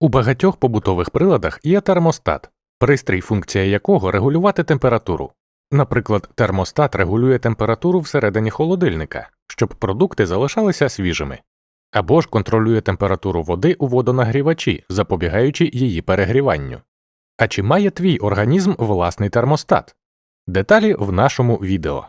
У багатьох побутових приладах є термостат, пристрій, функція якого регулювати температуру. Наприклад, термостат регулює температуру всередині холодильника, щоб продукти залишалися свіжими, або ж контролює температуру води у водонагрівачі, запобігаючи її перегріванню. А чи має твій організм власний термостат? Деталі в нашому відео.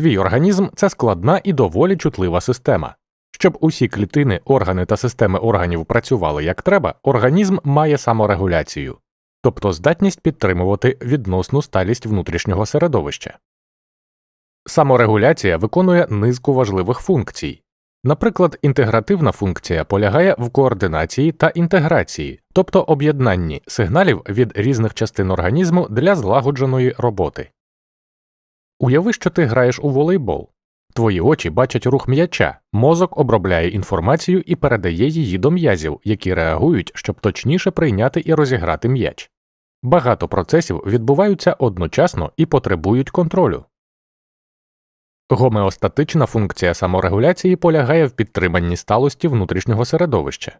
Твій організм це складна і доволі чутлива система. Щоб усі клітини, органи та системи органів працювали як треба, організм має саморегуляцію, тобто здатність підтримувати відносну сталість внутрішнього середовища. Саморегуляція виконує низку важливих функцій. Наприклад, інтегративна функція полягає в координації та інтеграції, тобто об'єднанні сигналів від різних частин організму для злагодженої роботи. Уяви, що ти граєш у волейбол. Твої очі бачать рух м'яча, мозок обробляє інформацію і передає її до м'язів, які реагують, щоб точніше прийняти і розіграти м'яч. Багато процесів відбуваються одночасно і потребують контролю. Гомеостатична функція саморегуляції полягає в підтриманні сталості внутрішнього середовища.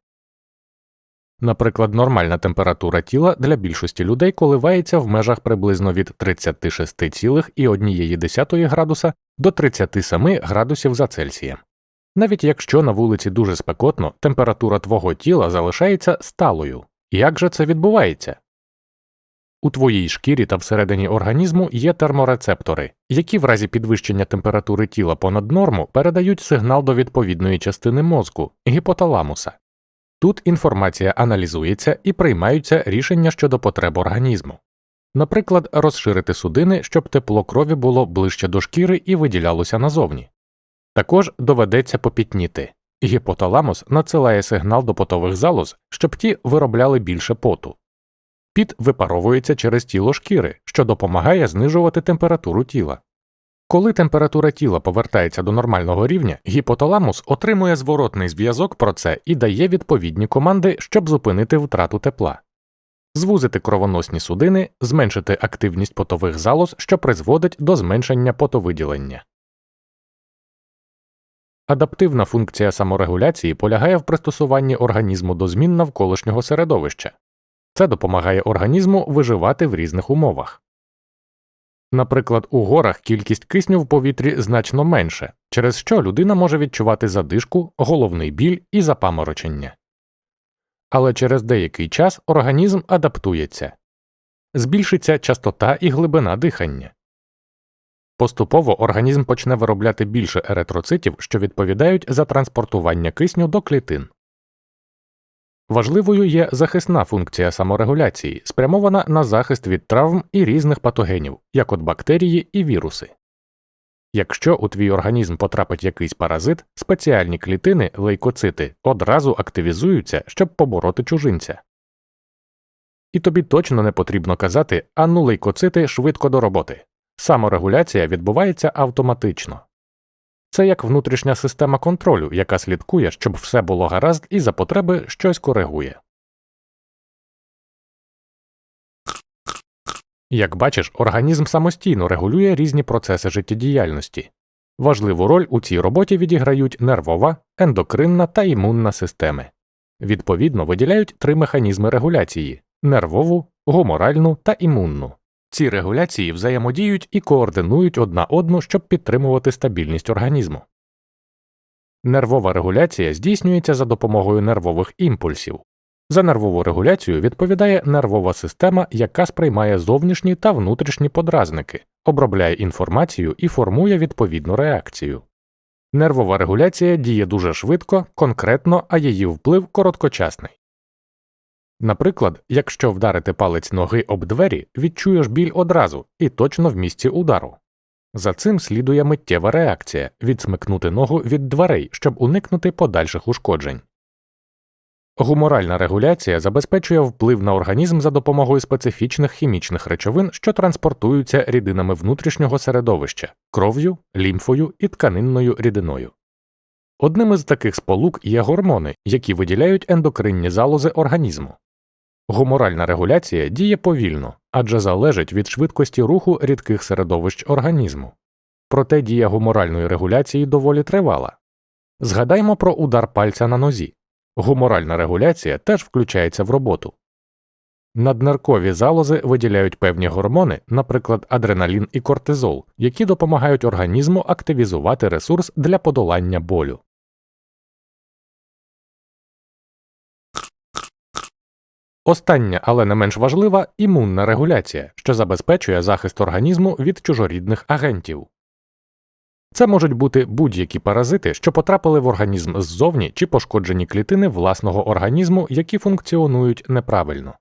Наприклад, нормальна температура тіла для більшості людей коливається в межах приблизно від 36,1 градуса до 37 градусів за Цельсієм. Навіть якщо на вулиці дуже спекотно, температура твого тіла залишається сталою. Як же це відбувається? У твоїй шкірі та всередині організму є терморецептори, які в разі підвищення температури тіла понад норму передають сигнал до відповідної частини мозку гіпоталамуса. Тут інформація аналізується і приймаються рішення щодо потреб організму. Наприклад, розширити судини, щоб тепло крові було ближче до шкіри і виділялося назовні. Також доведеться попітніти. Гіпоталамус надсилає сигнал до потових залоз, щоб ті виробляли більше поту. Піт випаровується через тіло шкіри, що допомагає знижувати температуру тіла. Коли температура тіла повертається до нормального рівня, гіпоталамус отримує зворотний зв'язок про це і дає відповідні команди, щоб зупинити втрату тепла, звузити кровоносні судини, зменшити активність потових залоз, що призводить до зменшення потовиділення. Адаптивна функція саморегуляції полягає в пристосуванні організму до змін навколишнього середовища. Це допомагає організму виживати в різних умовах. Наприклад, у горах кількість кисню в повітрі значно менше, через що людина може відчувати задишку, головний біль і запаморочення. Але через деякий час організм адаптується збільшиться частота і глибина дихання. Поступово організм почне виробляти більше еритроцитів, що відповідають за транспортування кисню до клітин. Важливою є захисна функція саморегуляції, спрямована на захист від травм і різних патогенів, як от бактерії і віруси. Якщо у твій організм потрапить якийсь паразит, спеціальні клітини, лейкоцити одразу активізуються, щоб побороти чужинця. І тобі точно не потрібно казати ану лейкоцити швидко до роботи. Саморегуляція відбувається автоматично. Це як внутрішня система контролю, яка слідкує, щоб все було гаразд і за потреби щось коригує. Як бачиш, організм самостійно регулює різні процеси життєдіяльності. Важливу роль у цій роботі відіграють нервова, ендокринна та імунна системи. Відповідно, виділяють три механізми регуляції нервову, гуморальну та імунну. Ці регуляції взаємодіють і координують одна одну, щоб підтримувати стабільність організму. Нервова регуляція здійснюється за допомогою нервових імпульсів. За нервову регуляцію відповідає нервова система, яка сприймає зовнішні та внутрішні подразники, обробляє інформацію і формує відповідну реакцію. Нервова регуляція діє дуже швидко, конкретно, а її вплив короткочасний. Наприклад, якщо вдарити палець ноги об двері, відчуєш біль одразу і точно в місці удару. За цим слідує миттєва реакція відсмикнути ногу від дверей, щоб уникнути подальших ушкоджень. Гуморальна регуляція забезпечує вплив на організм за допомогою специфічних хімічних речовин, що транспортуються рідинами внутрішнього середовища кров'ю, лімфою і тканинною рідиною. Одним із таких сполук є гормони, які виділяють ендокринні залози організму. Гуморальна регуляція діє повільно, адже залежить від швидкості руху рідких середовищ організму. Проте дія гуморальної регуляції доволі тривала. Згадаймо про удар пальця на нозі. Гуморальна регуляція теж включається в роботу. Наднеркові залози виділяють певні гормони, наприклад, адреналін і кортизол, які допомагають організму активізувати ресурс для подолання болю. Остання, але не менш важлива імунна регуляція, що забезпечує захист організму від чужорідних агентів. Це можуть бути будь-які паразити, що потрапили в організм ззовні чи пошкоджені клітини власного організму, які функціонують неправильно.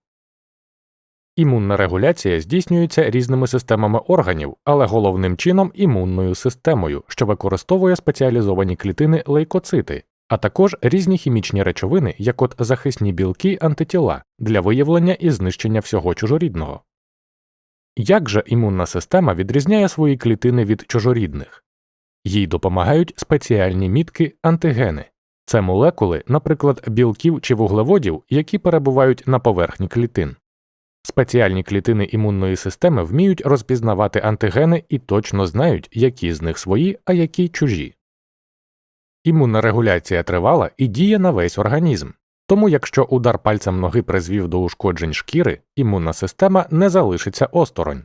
Імунна регуляція здійснюється різними системами органів, але головним чином імунною системою, що використовує спеціалізовані клітини лейкоцити, а також різні хімічні речовини, як от захисні білки антитіла для виявлення і знищення всього чужорідного. Як же імунна система відрізняє свої клітини від чужорідних? Їй допомагають спеціальні мітки антигени. Це молекули, наприклад, білків чи вуглеводів, які перебувають на поверхні клітин. Спеціальні клітини імунної системи вміють розпізнавати антигени і точно знають, які з них свої, а які чужі. Імунна регуляція тривала і діє на весь організм. Тому якщо удар пальцем ноги призвів до ушкоджень шкіри, імунна система не залишиться осторонь.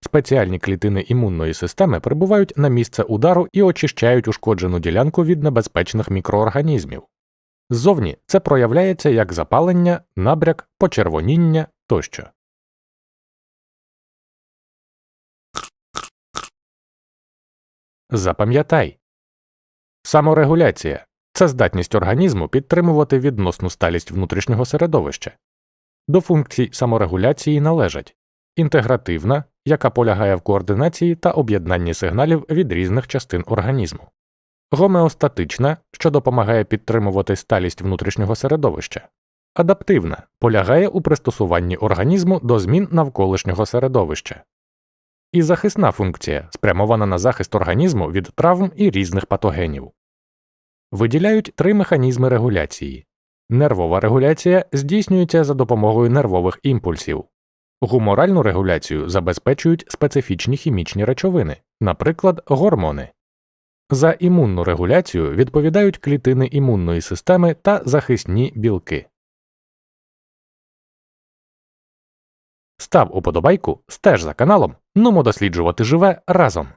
Спеціальні клітини імунної системи прибувають на місце удару і очищають ушкоджену ділянку від небезпечних мікроорганізмів. Ззовні це проявляється як запалення, набряк, почервоніння тощо. Запам'ятай саморегуляція це здатність організму підтримувати відносну сталість внутрішнього середовища. До функцій саморегуляції належать інтегративна, яка полягає в координації та об'єднанні сигналів від різних частин організму, гомеостатична, що допомагає підтримувати сталість внутрішнього середовища, адаптивна полягає у пристосуванні організму до змін навколишнього середовища, і захисна функція спрямована на захист організму від травм і різних патогенів. Виділяють три механізми регуляції. Нервова регуляція здійснюється за допомогою нервових імпульсів. Гуморальну регуляцію забезпечують специфічні хімічні речовини, наприклад, гормони. За імунну регуляцію відповідають клітини імунної системи та захисні білки. Став уподобайку, стеж за каналом, нумо досліджувати живе разом.